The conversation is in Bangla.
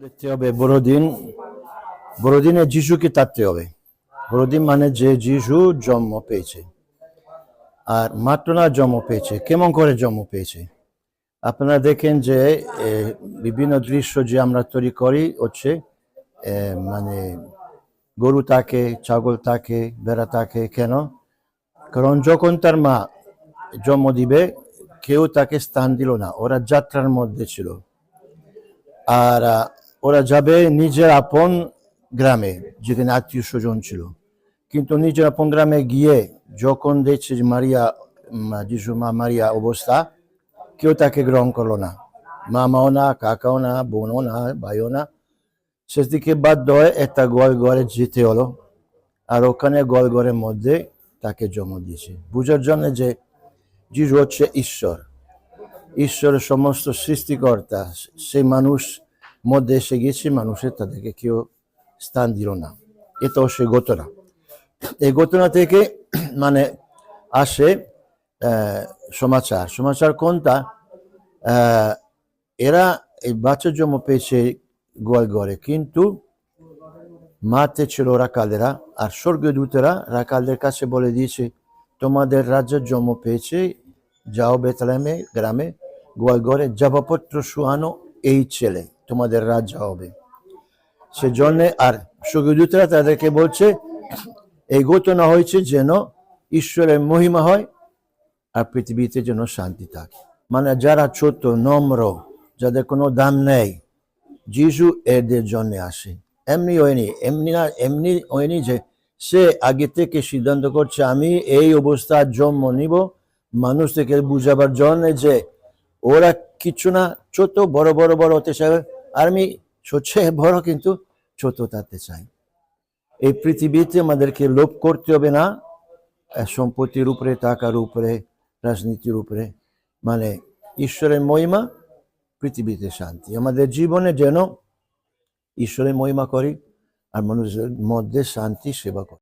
দেখতে হবে বড়দিন, বড়দিনে যিশুকে থাকতে হবে। বড়দিন মানে যে যিশু জন্ম পেয়েছে। আর মাত্র না জন্ম পেয়েছে। কেমন করে জন্ম পেয়েছে? আপনারা দেখেন যে বিভিন্ন দৃশ্য যে আমরা তৈরি করি হচ্ছে মানে গরু থাকে ছাগল থাকে বেড়া থাকে কেন? কারণ যখন তার মা জন্ম দিবে, কেউ তাকে স্থান দিল না। ওরা যাত্রার মধ্যে ছিল। আর ওরা যাবে নিজের আপন গ্রামে, যেখানে আত্মীয় স্বজন ছিল। কিন্তু নিজের আপন গ্রামে গিয়ে যখন দেখছে যে মারিয়া যিশু, মা, মারিয়া অবস্থা, কেউ তাকে গ্রহণ করল না। মামাও না, কাকাও না, বোনও না, ভাইও না। শেষ দিকে বাধ্য হয়ে একটা গোয়াল ঘরে যেতে হলো। আর ওখানে গোয়াল ঘরের মধ্যে তাকে জন্ম দিয়েছে। বুঝার জন্য যে যিশু হচ্ছে ঈশ্বর। ঈশ্বরের সমস্ত সৃষ্টিকর্তা সেই মানুষ মধ্যে এসে গেছে মানুষের তাদেরকে কেউ স্থান দিল না। এটাও সে ঘটনা। এই ঘটনা থেকে মানে আসে সমাচার। সমাচার কোনটা? এরা এই বাচ্চার জন্ম পেয়েছে গোয়াল ঘরে কিন্তু মাতে ছিল রাকালেরা, আর স্বর্গীয় দূতেরা রাকালদের কাছে বলে দিয়েছে, তোমাদের রাজ্যের জন্ম পেয়েছে, যাও বেতালামে, গ্রামে গোয়াল ঘরে জবাপত্র শুয়ানো এই ছেলে। তোমাদের রাজ্য হবে। সেজন্যে আর স্বর্গীয় তাদেরকে বলছে, এই ঘটনা হয়েছে যেন ঈশ্বরের মহিমা হয় আর পৃথিবীতে যেন শান্তি থাকে। মানে যারা ছোট, নম্র, যাদের কোনো দাম নেই, যিশু এদের জন্য আসে। এমনি হয়নি, এমনি না, এমনি হয়নি যে সে আগে থেকে সিদ্ধান্ত করছে, আমি এই অবস্থার জন্ম নিব। মানুষ থেকে বুঝাবার জন্য যে ওরা কিছু না, ছোট, বড় বড় বড় হতে চায়। আর আমি সবচেয়ে বড় কিন্তু ছোট তাতে চাই এই পৃথিবীতে আমাদেরকে লোভ করতে হবে না। সম্পত্তির উপরে টাকার উপরে রাজনীতির উপরে মানে ঈশ্বরের মহিমা, পৃথিবীতে শান্তি। আমাদের জীবনে যেন ঈশ্বরের মহিমা করি আর মানুষের মধ্যে শান্তি, সেবা করি।